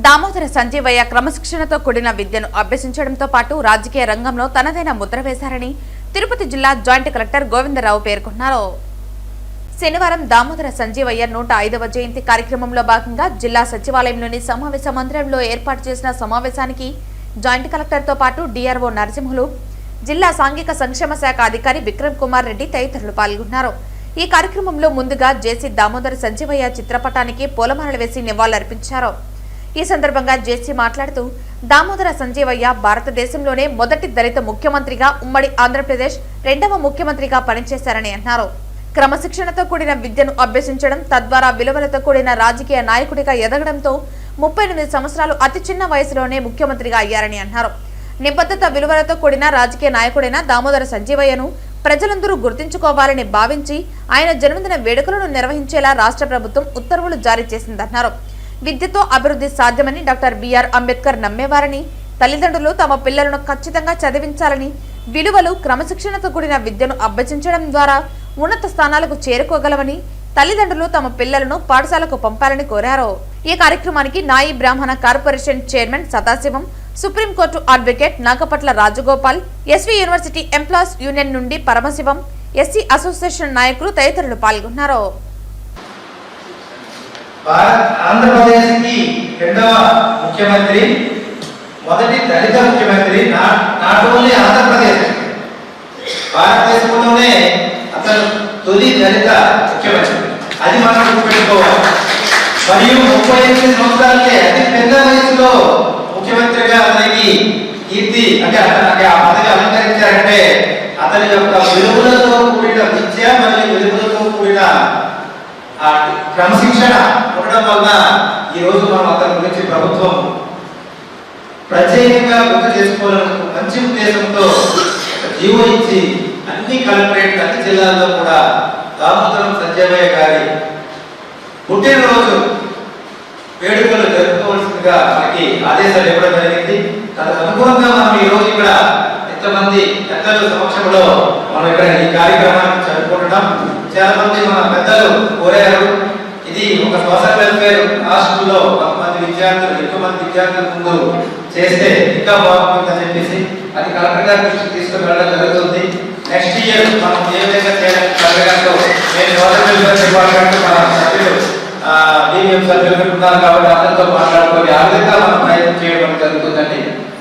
దామోదర సంజీవయ్య క్రమశిక్షణతో కూడిన విద్యను అభ్యసించడంతో పాటు రాజకీయ రంగంలో తనదైన ముద్ర వేశారని తిరుపతి జిల్లా జాయింట్ కలెక్టర్ గోవిందరావు పేర్కొన్నారు. శనివారం దామోదర సంజీవయ్య నూట ఐదవ జయంతి కార్యక్రమంలో భాగంగా జిల్లా సచివాలయంలోని సమావేశ మందిరంలో ఏర్పాటు చేసిన సమావేశానికి జాయింట్ కలెక్టర్తో పాటు డిఆర్ఓ నరసింహులు జిల్లా సాంఘిక సంక్షేమ శాఖ అధికారి విక్రమ్ కుమార్ రెడ్డి తదితరులు పాల్గొన్నారు. ఈ కార్యక్రమంలో ముందుగా జేసీ దామోదర సంజీవయ్య చిత్రపటానికి పూలమాలలు వేసి నివాళులర్పించారు. ఈ సందర్భంగా జేసీ మాట్లాడుతూ దామోదర సంజీవయ్య భారతదేశంలోనే మొదటి దళిత ముఖ్యమంత్రిగా ఉమ్మడి ఆంధ్రప్రదేశ్ రెండవ ముఖ్యమంత్రిగా పనిచేశారని అన్నారు. క్రమశిక్షణతో కూడిన విద్యను అభ్యసించడం తద్వారా విలువలతో కూడిన రాజకీయ నాయకుడిగా ఎదగడంతో ముప్పై ఎనిమిది సంవత్సరాలు అతి చిన్న వయసులోనే ముఖ్యమంత్రిగా అయ్యారని అన్నారు. నిబద్ధత విలువలతో కూడిన రాజకీయ నాయకుడైన దామోదర సంజీవయ్యను ప్రజలందరూ గుర్తించుకోవాలని భావించి ఆయన జన్మదిన వేడుకలను నిర్వహించేలా రాష్ట్ర ప్రభుత్వం ఉత్తర్వులు జారీ చేసిందన్నారు. విద్యతో అభివృద్ధి సాధ్యమని డాక్టర్ బిఆర్ అంబేద్కర్ నమ్మేవారని తల్లిదండ్రులు తమ పిల్లలను ఖచ్చితంగా చదివించాలని విలువలు క్రమశిక్షణతో కూడిన విద్యను అభ్యసించడం ద్వారా ఉన్నత స్థానాలకు చేరుకోగలవని తల్లిదండ్రులు తమ పిల్లలను పాఠశాలకు పంపాలని కోరారు. ఈ కార్యక్రమానికి Nayi Brahmana corporation chairman Sadasivam supreme court advocate Nagapatla Rajagopal SV university employees union నుండి పరమశివం ఎస్సీ అసోసియేషన్ నాయకులు తదితరులు పాల్గొన్నారు. భారత్ ఆంధ్రప్రదేశ్కి రెండవ ముఖ్యమంత్రి మొదటి దళిత ముఖ్యమంత్రి నాట్ ఓన్లీ ఆంధ్రప్రదేశ్. భారతదేశంలోనే అతను తొలి దళిత ముఖ్యమంత్రి. అది మనం గుర్తుపెట్టుకోవాలి. మరియు ముప్పై ఎనిమిది సంవత్సరాలకే అతి పెద్ద వయసులో ముఖ్యమంత్రిగా అతనికి కీర్తి అంటే అతనికి ఆ పదవి అలంకరించారంటే అతని యొక్క విలువలతో కూడిన విద్య మరియు విలువలతో కూడిన ఆ క్రమశిక్షణ ఉండడం వల్ల ఈ రోజు మనం అతని గురించి ప్రభుత్వం ప్రత్యేకంగా గుర్తు చేసుకోవాలని మంచి ఉద్దేశంతో జీవో ఇచ్చి అన్ని కలెక్టరేట్ అన్ని జిల్లాల్లో కూడా దామోదరం సంజయ్ గారి పుట్టినరోజు వేడుకలు జరుపుకోవాల్సిందిగా మనకి ఆదేశాలు ఇవ్వడం జరిగింది. దానికి అనుగుణంగా మనం ఈ రోజు ఇక్కడ ఎంతమంది పెద్దల సమక్షంలో మనం ఇక్కడ ఈ కార్యక్రమాన్ని జరుపుకుంటున్నాం. చాలా మంది మన పెద్దలు కోరారు. ఇది ఒక సోషల్ వెల్ఫేర్ హాస్టల్లో కొంతమంది విద్యార్థులు ఎక్కువ మంది విద్యార్థుల ముందు చేస్తే ఇంకా బాగుంటుందని చెప్పేసి అది కలెక్టర్ గారి దృష్టికి తీసుకుని వెళ్ళడం జరుగుతుంది. నెక్స్ట్ ఇయర్ మనం ఏ విధంగా చేయడానికి కలెక్టర్ గారితో నేను సోషల్ వెల్ఫేర్ డిపార్ట్మెంట్ మన సభ్యులు డిఎం సభ్యులు ఉన్నారు కాబట్టి అందరితో మాట్లాడుకొని ఆ విధంగా మనం ప్రయత్నం చేయడం జరుగుతుందండి.